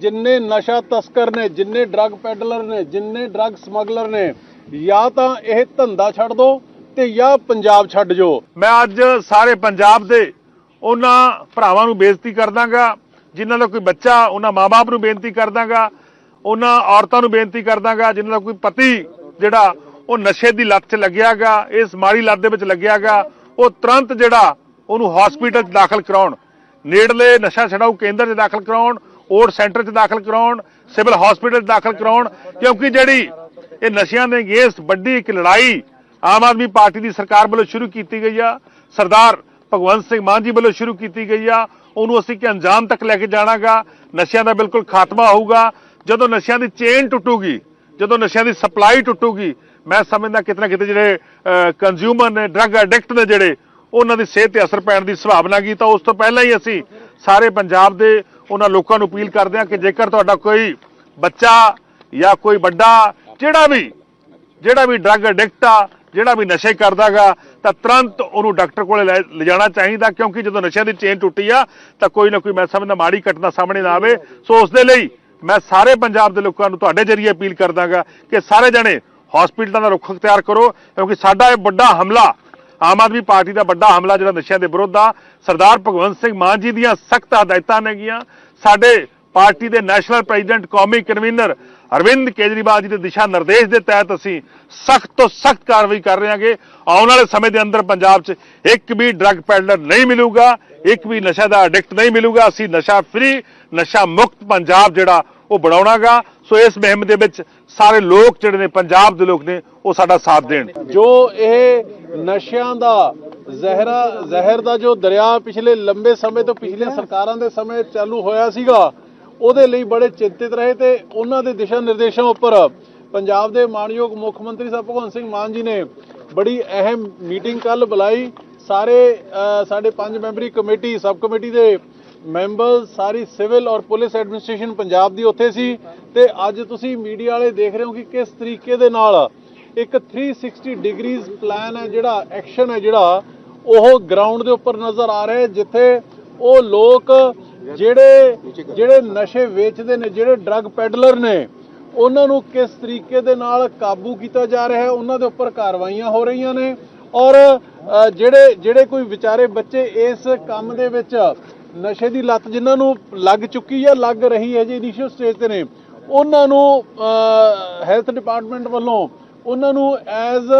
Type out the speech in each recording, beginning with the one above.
ਜਿੰਨੇ ਨਸ਼ਾ ਤਸਕਰ ਨੇ, ਜਿੰਨੇ ਡਰੱਗ ਪੈਡਲਰ ਨੇ, ਜਿੰਨੇ ਡਰੱਗ ਸਮਗਲਰ ਨੇ, ਜਾਂ ਤਾਂ ਇਹ ਧੰਦਾ ਛੱਡ ਦਿਓ ਤੇ ਜਾਂ ਪੰਜਾਬ ਛੱਡ ਜੋ। ਮੈਂ ਅੱਜ ਸਾਰੇ ਪੰਜਾਬ ਦੇ ਉਹਨਾਂ ਭਰਾਵਾਂ ਨੂੰ ਬੇਨਤੀ ਕਰਦਾਗਾ, ਜਿਨ੍ਹਾਂ ਦਾ ਕੋਈ ਬੱਚਾ, ਉਹਨਾਂ ਮਾਪੇ ਨੂੰ ਬੇਨਤੀ ਕਰਦਾਗਾ, ਉਹਨਾਂ ਔਰਤਾਂ ਨੂੰ ਬੇਨਤੀ ਕਰਦਾਗਾ, ਜਿਨ੍ਹਾਂ ਦਾ ਕੋਈ ਪਤੀ ਜਿਹੜਾ ਉਹ ਨਸ਼ੇ ਦੀ ਲੱਤ 'ਚ ਲੱਗਿਆਗਾ, ਇਸ ਮਾੜੀ ਲੱਤ ਦੇ ਵਿੱਚ ਲੱਗਿਆਗਾ, ਉਹ ਤੁਰੰਤ ਜਿਹੜਾ ਉਹਨੂੰ ਹਸਪੀਟਲ 'ਚ ਦਾਖਲ ਕਰਾਉਣ। ਨੇੜਲੇ ਨਸ਼ਾ ਛਡਾਊ ਕੇਂਦਰ 'ਚ ਦਾਖਲ ਕਰਾਉਣ ਓਟ ਸੈਂਟਰ 'ਚ ਦਾਖਲ ਕਰਾਉਣ, ਸਿਵਲ ਹਸਪੀਟਲ 'ਚ ਦਾਖਲ ਕਰਾਉਣ, ਕਿਉਂਕਿ ਜਿਹੜੀ ਇਹ ਨਸ਼ਿਆਂ ਦੇ ਅਗੇਂਸਟ ਵੱਡੀ ਇੱਕ ਲੜਾਈ ਆਮ ਆਦਮੀ ਪਾਰਟੀ ਦੀ ਸਰਕਾਰ ਵੱਲੋਂ ਸ਼ੁਰੂ ਕੀਤੀ ਗਈ ਆ, ਸਰਦਾਰ ਭਗਵੰਤ ਸਿੰਘ ਮਾਨ ਜੀ ਵੱਲੋਂ ਸ਼ੁਰੂ ਕੀਤੀ ਗਈ ਆ, ਉਹਨੂੰ ਅਸੀਂ ਕਿ ਅੰਜਾਮ ਤੱਕ ਲੈ ਕੇ ਜਾਣਾਗਾ, ਨਸ਼ਿਆਂ ਦਾ ਬਿਲਕੁਲ ਖਾਤਮਾ ਹੋਊਗਾ, ਜਦੋਂ ਨਸ਼ਿਆਂ ਦੀ ਚੇਨ ਟੁੱਟੂਗੀ, ਜਦੋਂ ਨਸ਼ਿਆਂ ਦੀ ਸਪਲਾਈ ਟੁੱਟੂਗੀ, ਮੈਂ ਸਮਝਦਾ ਕਿਤੇ ਨਾ ਕਿਤੇ ਜਿਹੜੇ ਕੰਜ਼ਿਊਮਰ ਨੇ ਡਰੱਗ ਐਡਿਕਟ ਨੇ ਜਿਹੜੇ, ਉਹਨਾਂ ਦੀ ਸਿਹਤ ਤੇ ਅਸਰ ਪੈਣ ਦੀ ਸੰਭਾਵਨਾ ਕੀ ਤਾਂ ਉਸ ਤੋਂ ਪਹਿਲਾਂ ਹੀ ਅਸੀਂ ਸਾਰੇ ਪੰਜਾਬ ਦੇ ਉਹਨਾਂ ਲੋਕਾਂ ਨੂੰ ਅਪੀਲ ਕਰਦੇ ਹਾਂ ਕਿ ਜੇਕਰ ਤੁਹਾਡਾ ਕੋਈ ਬੱਚਾ ਜਾਂ ਕੋਈ ਵੱਡਾ, ਜਿਹੜਾ ਵੀ ਜਿਹੜਾ ਵੀ ਡਰੱਗ ਐਡਿਕਟ ਆ, ਜਿਹੜਾ ਵੀ ਨਸ਼ੇ ਕਰਦਾਗਾ ਤਾਂ ਤੁਰੰਤ ਉਹਨੂੰ ਡਾਕਟਰ ਕੋਲੇ ਲੈ, ਲਿਜਾਣਾ ਚਾਹੀਦਾ, ਕਿਉਂਕਿ ਜਦੋਂ ਨਸ਼ਿਆਂ ਦੀ ਚੇਨ ਟੁੱਟੀ ਆ, ਤਾਂ ਕੋਈ ਨਾ ਕੋਈ ਮੈਂ ਸਮਝਦਾ ਮਾੜੀ ਘਟਨਾ ਸਾਹਮਣੇ ਨਾ ਆਵੇ। ਸੋ ਉਸ ਦੇ ਲਈ ਮੈਂ ਸਾਰੇ ਪੰਜਾਬ ਦੇ ਲੋਕਾਂ ਨੂੰ ਤੁਹਾਡੇ ਜਰੀਏ ਅਪੀਲ ਕਰਦਾਗਾ ਕਿ ਸਾਰੇ ਜਣੇ ਹਸਪੀਟਲਾਂ ਦਾ ਰੁੱਖ ਅਖਤਿਆਰ ਕਰੋ, ਕਿਉਂਕਿ ਸਾਡਾ ਇਹ ਵੱਡਾ ਹਮਲਾ ਆਮ ਆਦਮੀ ਪਾਰਟੀ ਦਾ ਵੱਡਾ ਹਮਲਾ, ਜਿਹੜਾ ਨਸ਼ਿਆਂ ਦੇ ਵਿਰੁੱਧ ਆ, ਸਰਦਾਰ ਭਗਵੰਤ ਸਿੰਘ ਮਾਨ ਜੀ ਦੀਆਂ ਸਖਤ ਹਦਾਇਤਾਂ ਨੇਗੀਆਂ। ਸਾਡੇ ਪਾਰਟੀ ਦੇ ਨੈਸ਼ਨਲ ਪ੍ਰੈਜ਼ੀਡੈਂਟ, ਕੌਮੀ ਕਨਵੀਨਰ ਅਰਵਿੰਦ ਕੇਜਰੀਵਾਲ ਜੀ ਦੇ ਦਿਸ਼ਾ ਨਿਰਦੇਸ਼ ਦੇ ਤਹਿਤ ਅਸੀਂ ਸਖਤ ਤੋਂ ਸਖਤ ਕਾਰਵਾਈ ਕਰ ਰਹੇ ਹਾਂਗੇ ਆਉਣ ਵਾਲੇ ਸਮੇਂ ਦੇ ਅੰਦਰ ਪੰਜਾਬ 'ਚ ਇੱਕ ਵੀ ਡਰੱਗ ਪੈਡਲਰ ਨਹੀਂ ਮਿਲੂਗਾ, ਇੱਕ ਵੀ ਨਸ਼ਾ ਦਾ ਐਡਿਕਟ ਨਹੀਂ ਮਿਲੂਗਾ। ਅਸੀਂ ਨਸ਼ਾ ਫ੍ਰੀ ਨਸ਼ਾ ਮੁਕਤ ਪੰਜਾਬ ਜਿਹੜਾ ਉਹ ਬਣਾਉਣਾਗਾ। ਸੋ ਇਸ ਮੁਹਿੰਮ ਦੇ ਵਿੱਚ ਸਾਰੇ ਲੋਕ ਜਿਹੜੇ ਨੇ, ਪੰਜਾਬ ਦੇ ਲੋਕ ਨੇ, ਉਹ ਸਾਡਾ ਸਾਥ ਦੇਣ। ਜੋ ਇਹ ਨਸ਼ਿਆਂ ਦਾ ਜ਼ਹਿਰਾ, ਜ਼ਹਿਰ ਦਾ ਜੋ ਦਰਿਆ ਪਿਛਲੇ ਲੰਬੇ ਸਮੇਂ ਤੋਂ ਪਿਛਲੀਆਂ ਸਰਕਾਰਾਂ ਦੇ ਸਮੇਂ ਚਾਲੂ ਹੋਇਆ ਸੀਗਾ, ਉਹਦੇ ਲਈ ਬੜੇ ਚਿੰਤਿਤ ਰਹੇ ਤੇ ਉਹਨਾਂ ਦੇ ਦਿਸ਼ਾ ਨਿਰਦੇਸ਼ਾਂ ਉੱਪਰ ਪੰਜਾਬ ਦੇ ਮਾਨਯੋਗ ਮੁੱਖ ਮੰਤਰੀ ਸਾਹਿਬ ਭਗਵੰਤ ਸਿੰਘ ਮਾਨ ਜੀ ਨੇ ਬੜੀ ਅਹਿਮ ਮੀਟਿੰਗ ਕੱਲ ਬੁਲਾਈ। ਸਾਰੇ ਸਾਡੇ ਪੰਜ ਮੈਂਬਰੀ ਕਮੇਟੀ, ਸਬ ਕਮੇਟੀ ਦੇ ਮੈਂਬਰ ਸਾਰੀ ਸਿਵਲ ਔਰ ਪੁਲਿਸ ਐਡਮਿਨਿਸਟ੍ਰੇਸ਼ਨ ਪੰਜਾਬ ਦੀ ਉੱਥੇ ਸੀ ਤੇ ਅੱਜ ਤੁਸੀਂ ਮੀਡੀਆ ਵਾਲੇ ਦੇਖ ਰਹੇ ਹੋ ਕਿ ਕਿਸ ਤਰੀਕੇ ਦੇ ਨਾਲ ਇੱਕ 360 ਡਿਗਰੀਜ਼ ਪਲਾਨ ਹੈ ਜਿਹੜਾ ਐਕਸ਼ਨ ਹੈ ਜਿਹੜਾ, ਉਹ ਗਰਾਊਂਡ ਦੇ ਉੱਪਰ ਨਜ਼ਰ ਆ ਰਿਹਾ ਜਿੱਥੇ ਉਹ ਲੋਕ ਜਿਹੜੇ ਜਿਹੜੇ ਨਸ਼ੇ ਵੇਚਦੇ ਨੇ, ਜਿਹੜੇ ਡਰੱਗ ਪੈਡਲਰ ਨੇ, ਉਹਨਾਂ ਨੂੰ ਕਿਸ ਤਰੀਕੇ ਦੇ ਨਾਲ ਕਾਬੂ ਕੀਤਾ ਜਾ ਰਿਹਾ ਹੈ, ਉਹਨਾਂ ਦੇ ਉੱਪਰ ਕਾਰਵਾਈਆਂ ਹੋ ਰਹੀਆਂ ਨੇ ਔਰ ਜਿਹੜੇ ਜਿਹੜੇ ਕੋਈ ਵਿਚਾਰੇ ਬੱਚੇ ਇਸ ਕੰਮ ਦੇ ਵਿੱਚ ਨਸ਼ੇ ਦੀ ਲੱਤ ਜਿਨ੍ਹਾਂ ਨੂੰ ਲੱਗ ਚੁੱਕੀ ਹੈ, ਲੱਗ ਰਹੀ ਹੈ ਜੀ ਇਨੀਸ਼ੀਅਲ ਸਟੇਜ ਤੇ ਨੇ, ਉਹਨਾਂ ਨੂੰ ਹੈਲਥ ਡਿਪਾਰਟਮੈਂਟ ਵੱਲੋਂ ਉਹਨਾਂ ਨੂੰ ਐਜ਼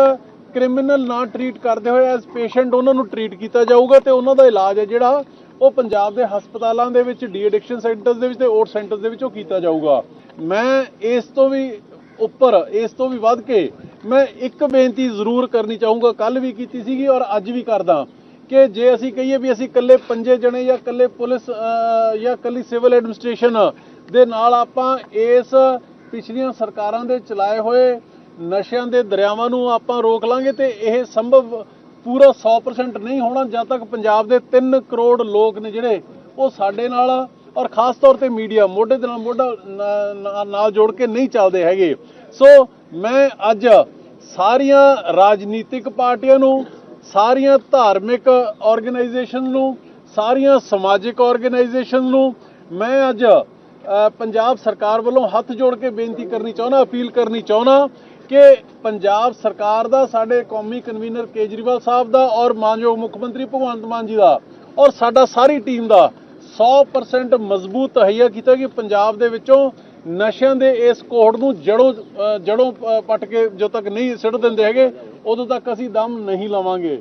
ਕ੍ਰਿਮੀਨਲ ਨਾ ਟਰੀਟ ਕਰਦੇ ਹੋਏ ਐਜ਼ ਪੇਸ਼ੈਂਟ ਉਹਨਾਂ ਨੂੰ ਟਰੀਟ ਕੀਤਾ ਜਾਊਗਾ ਤੇ ਉਹਨਾਂ ਦਾ ਇਲਾਜ ਹੈ ਜਿਹੜਾ ਉਹ ਪੰਜਾਬ ਦੇ ਹਸਪਤਾਲਾਂ ਦੇ ਵਿੱਚ ਡੀ ਐਡਿਕਸ਼ਨ ਸੈਂਟਰਸ ਦੇ ਵਿੱਚ ਤੇ ਓਟ ਸੈਂਟਰਸ ਦੇ ਵਿੱਚ ਉਹ ਕੀਤਾ ਜਾਊਗਾ। ਮੈਂ ਇਸ ਤੋਂ ਵੀ ਉੱਪਰ, ਇਸ ਤੋਂ ਵੀ ਵੱਧ ਕੇ ਮੈਂ ਇੱਕ ਬੇਨਤੀ ਜ਼ਰੂਰ ਕਰਨੀ ਚਾਹੂੰਗਾ ਕੱਲ ਵੀ ਕੀਤੀ ਸੀਗੀ ਔਰ ਅੱਜ ਵੀ ਕਰਦਾ। ਕਿ ਜੇ ਅਸੀਂ ਕਹੀਏ ਵੀ ਅਸੀਂ ਇਕੱਲੇ ਪੰਜੇ ਜਣੇ ਜਾਂ ਇਕੱਲੇ ਪੁਲਿਸ ਜਾਂ ਇਕੱਲੀ ਸਿਵਲ ਐਡਮਿਨਿਸਟ੍ਰੇਸ਼ਨ ਦੇ ਨਾਲ ਆਪਾਂ ਇਸ ਪਿਛਲੀਆਂ ਸਰਕਾਰਾਂ ਦੇ ਚਲਾਏ ਹੋਏ ਨਸ਼ਿਆਂ ਦੇ ਦਰਿਆਵਾਂ ਨੂੰ ਆਪਾਂ ਰੋਕ ਲਾਂਗੇ ਤੇ ਇਹ ਸੰਭਵ ਪੂਰਾ 100% ਨਹੀਂ ਹੋਣਾ, ਜਦ ਤੱਕ ਪੰਜਾਬ ਦੇ 3 ਕਰੋੜ ਲੋਕ ਨੇ ਜਿਹੜੇ, ਉਹ ਸਾਡੇ ਨਾਲ ਔਰ ਖਾਸ ਤੌਰ ਤੇ ਮੀਡੀਆ ਮੋਢੇ ਦੇ ਨਾਲ ਮੋਢਾ ਨਾਲ ਜੋੜ ਕੇ ਨਹੀਂ ਚੱਲਦੇ ਹੈਗੇ। ਸੋ ਮੈਂ ਅੱਜ ਸਾਰੀਆਂ ਰਾਜਨੀਤਿਕ ਪਾਰਟੀਆਂ ਨੂੰ ਸਾਰੀਆਂ ਧਾਰਮਿਕ ਆਰਗੇਨਾਈਜੇਸ਼ਨ ਨੂੰ ਸਾਰੀਆਂ ਸਮਾਜਿਕ ਆਰਗੇਨਾਈਜੇਸ਼ਨ ਨੂੰ ਮੈਂ ਅੱਜ ਪੰਜਾਬ ਸਰਕਾਰ ਵੱਲੋਂ ਹੱਥ ਜੋੜ ਕੇ ਬੇਨਤੀ ਕਰਨੀ ਚਾਹੁੰਦਾ ਅਪੀਲ ਕਰਨੀ ਚਾਹੁੰਦਾ ਕਿ ਪੰਜਾਬ ਸਰਕਾਰ ਦਾ ਸਾਡੇ ਕੌਮੀ ਕਨਵੀਨਰ ਕੇਜਰੀਵਾਲ ਸਾਹਿਬ ਦਾ ਔਰ ਮਾਨਯੋਗ ਮੁੱਖ ਮੰਤਰੀ ਭਗਵੰਤ ਮਾਨ ਜੀ ਦਾ ਔਰ ਸਾਡਾ ਸਾਰੀ ਟੀਮ ਦਾ 100% ਮਜ਼ਬੂਤ ਤਹਈਆ ਕੀਤਾ ਕਿ ਪੰਜਾਬ ਦੇ ਵਿੱਚੋਂ ਨਸ਼ਿਆਂ ਦੇ ਇਸ ਕੋਹੜ ਨੂੰ ਜੜੋਂ ਜੜੋਂ ਅ, ਪੱਟ ਕੇ ਜਦੋਂ ਤੱਕ ਨਹੀਂ ਸਿੱਟ ਦਿੰਦੇ ਹੈਗੇ ਉਦੋਂ ਤੱਕ ਅਸੀਂ ਦਮ ਨਹੀਂ ਲਵਾਂਗੇ।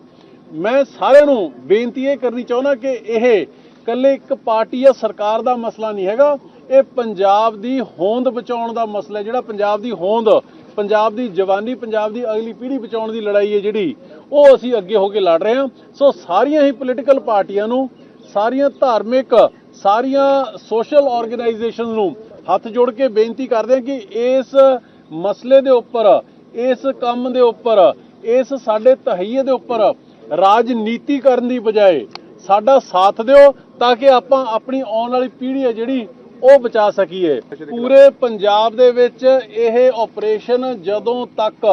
ਮੈਂ ਸਾਰਿਆਂ ਨੂੰ ਬੇਨਤੀ ਇਹ ਕਰਨੀ ਚਾਹੁੰਦਾ ਕਿ ਇਹ ਕੱਲੇ ਇੱਕ ਪਾਰਟੀ ਜਾਂ ਸਰਕਾਰ ਦਾ ਮਸਲਾ ਨਹੀਂ ਹੈਗਾ। ਇਹ ਪੰਜਾਬ ਦੀ ਹੋਂਦ ਬਚਾਉਣ ਦਾ ਮਸਲਾ ਜਿਹੜਾ ਪੰਜਾਬ ਦੀ ਹੋਂਦ, ਪੰਜਾਬ ਦੀ ਜਵਾਨੀ, ਪੰਜਾਬ ਦੀ ਅਗਲੀ ਪੀੜ੍ਹੀ ਬਚਾਉਣ ਦੀ ਲੜਾਈ ਹੈ ਜਿਹੜੀ, ਉਹ ਅਸੀਂ ਅੱਗੇ ਹੋ ਕੇ ਲੜ ਰਹੇ ਹਾਂ। ਸੋ ਸਾਰੀਆਂ ਹੀ ਪੋਲੀਟੀਕਲ ਪਾਰਟੀਆਂ ਨੂੰ, ਸਾਰੀਆਂ ਧਾਰਮਿਕ, ਸਾਰੀਆਂ ਸੋਸ਼ਲ ਆਰਗੇਨਾਈਜੇਸ਼ਨ ਨੂੰ ਹੱਥ ਜੋੜ ਕੇ ਬੇਨਤੀ ਕਰਦੇ ਹਾਂ ਕਿ ਇਸ ਮਸਲੇ ਦੇ ਉੱਪਰ, ਇਸ ਕੰਮ ਦੇ ਉੱਪਰ ਇਸ ਸਾਡੇ ਤਹਈਏ ਦੇ ਉੱਪਰ ਰਾਜਨੀਤੀ ਕਰਨ ਦੀ ਬਜਾਏ ਸਾਡਾ ਸਾਥ ਦਿਓ ਤਾਂ ਕਿ ਆਪਾਂ ਆਪਣੀ ਆਉਣ ਵਾਲੀ ਪੀੜ੍ਹੀ ਹੈ ਜਿਹੜੀ ਉਹ ਬਚਾ ਸਕੀਏ। ਪੂਰੇ ਪੰਜਾਬ ਦੇ ਵਿੱਚ ਇਹ ਆਪਰੇਸ਼ਨ ਜਦੋਂ ਤੱਕ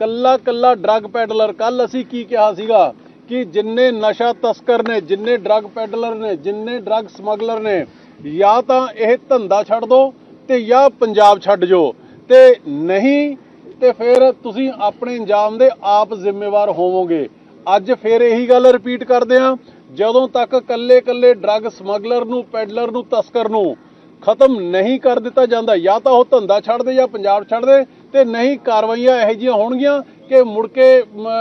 ਕੱਲਾ ਕੱਲਾ ਡਰੱਗ ਪੈਡਲਰ ਕੱਲ ਅਸੀਂ ਕੀ ਕਿਹਾ ਸੀਗਾ ਕਿ ਜਿੰਨੇ ਨਸ਼ਾ ਤਸਕਰ ਨੇ, ਜਿੰਨੇ ਡਰੱਗ ਪੈਡਲਰ ਨੇ, ਜਿੰਨੇ ਡਰੱਗ ਸਮਗਲਰ ਨੇ, ਜਾਂ ਤਾਂ ਇਹ ਧੰਦਾ ਛੱਡ ਦਿਓ ਤੇ ਜਾਂ ਪੰਜਾਬ ਛੱਡ ਜੋ ਤੇ ਨਹੀਂ ਤੇ ਫਿਰ ਤੁਸੀਂ ਆਪਣੇ ਅੰਜਾਮ ਦੇ ਆਪ ਜ਼ਿੰਮੇਵਾਰ ਹੋਵੋਗੇ। ਅੱਜ ਫਿਰ ਇਹੀ ਗੱਲ ਰਿਪੀਟ ਕਰਦੇ ਆ ਜਦੋਂ ਤੱਕ ਕੱਲੇ ਕੱਲੇ ਡਰੱਗ ਸਮਗਲਰ ਨੂੰ ਪੈਡਲਰ ਨੂੰ ਤਸਕਰ ਨੂੰ ਖਤਮ ਨਹੀਂ ਕਰ ਦਿੱਤਾ ਜਾਂਦਾ ਜਾਂ ਤਾਂ ਉਹ ਧੰਦਾ ਛੱਡ ਦੇ ਜਾਂ ਪੰਜਾਬ ਛੱਡ ਦੇ ਤੇ ਨਹੀਂ ਕਾਰਵਾਈਆਂ ਇਹੋ ਜਿਹੀਆਂ ਹੋਣਗੀਆਂ ਕਿ ਮੁੜ ਕੇ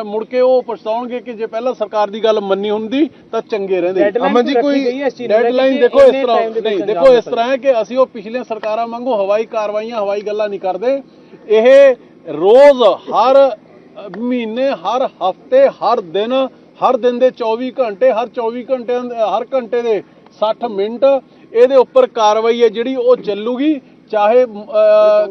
ਮੁੜ ਕੇ ਉਹ ਪਛਤਾਉਣਗੇ ਕਿ ਜੇ ਪਹਿਲਾਂ ਸਰਕਾਰ ਦੀ ਗੱਲ ਮੰਨੀ ਹੁੰਦੀ ਤਾਂ ਚੰਗੇ ਰਹਿੰਦੇ। ਅਮਨ ਜੀ ਕੋਈ ਡੈਡਲਾਈਨ ਦੇਖੋ ਇਸ ਤਰ੍ਹਾਂ ਨਹੀਂ ਦੇਖੋ ਇਸ ਤਰ੍ਹਾਂ ਹੈ ਕਿ ਅਸੀਂ ਉਹ ਪਿਛਲੀਆਂ ਸਰਕਾਰਾਂ ਵਾਂਗੂ ਹਵਾਈ ਕਾਰਵਾਈਆਂ ਹਵਾਈ ਗੱਲਾਂ ਨਹੀਂ ਕਰਦੇ। ਇਹ ਰੋਜ਼ ਹਰ ਮਹੀਨੇ, ਹਰ ਹਫ਼ਤੇ, ਹਰ ਦਿਨ ਹਰ ਦਿਨ ਦੇ 24 ਘੰਟੇ, ਹਰ 24 ਘੰਟੇ ਹਰ ਘੰਟੇ ਦੇ 60 ਮਿੰਟ ਇਹਦੇ ਉੱਪਰ ਕਾਰਵਾਈ ਹੈ ਜਿਹੜੀ ਉਹ ਚੱਲੂਗੀ। ਚਾਹੇ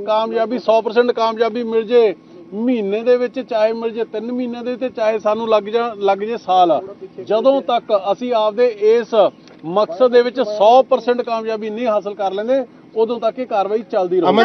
ਕਾਮਯਾਬੀ 100% ਕਾਮਯਾਬੀ ਮਿਲ ਜੇ ਮਹੀਨੇ ਦੇ ਵਿੱਚ, ਚਾਹੇ ਮਿਲ ਜੇ 3 ਮਹੀਨੇ ਦੇ ਤੇ ਚਾਹੇ ਸਾਨੂੰ ਲੱਗ ਜਾ, ਲੱਗ ਜੇ ਸਾਲ। ਜਦੋਂ ਤੱਕ ਅਸੀਂ ਆਪਦੇ ਇਸ ਮਕਸਦ ਦੇ ਵਿੱਚ 100% ਕਾਮਯਾਬੀ ਨਹੀਂ ਹਾਸਲ ਕਰ ਲੈਂਦੇ, ਉਦੋਂ ਤੱਕ ਇਹ ਕਾਰਵਾਈ ਚੱਲਦੀ ਰਹੂਗੀ।